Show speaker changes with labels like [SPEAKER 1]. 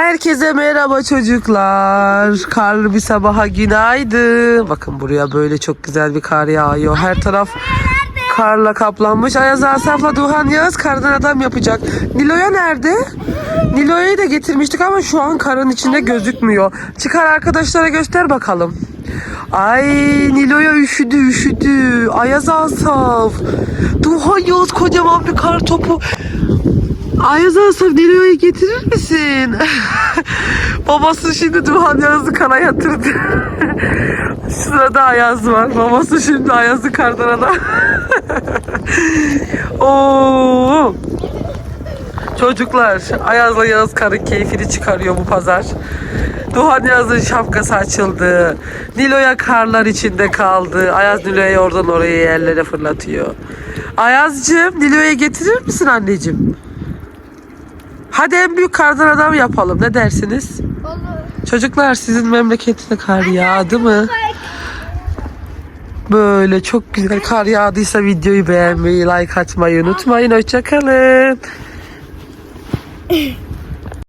[SPEAKER 1] Herkese merhaba çocuklar. Karlı bir sabaha günaydın. Bakın buraya böyle çok güzel bir kar yağıyor. Her taraf karla kaplanmış. Ayaz Asaf'la Duhan Yağız kardan adam yapacak. Nilo'ya nerede? Nilo'yu da getirmiştik ama şu an karın içinde gözükmüyor. Çıkar arkadaşlara göster bakalım. Ay Nilo'ya üşüdü üşüdü. Ayaz Asaf. Duhan Yağız kocaman bir kar topu. Ayaz Asaf Nilo'yu getirir misin? Babası şimdi Duhan Yaz'ı kana yatırdı. Sırada Ayaz var. Babası şimdi Ayaz'ı kardan adam. Oo. Çocuklar Ayaz'la Yağız karın keyfini çıkarıyor bu pazar. Duhan Yaz'ın şapkası açıldı. Nilo'ya karlar içinde kaldı. Ayaz Nilo'yu oradan oraya yerlere fırlatıyor. Ayaz'cığım Nilo'ya getirir misin anneciğim? Hadi en büyük kardan adam yapalım. Ne dersiniz?
[SPEAKER 2] Olur.
[SPEAKER 1] Çocuklar sizin memleketine kar yağdı mı? Böyle çok güzel kar yağdıysa videoyu beğenmeyi, like atmayı unutmayın. Hoşçakalın.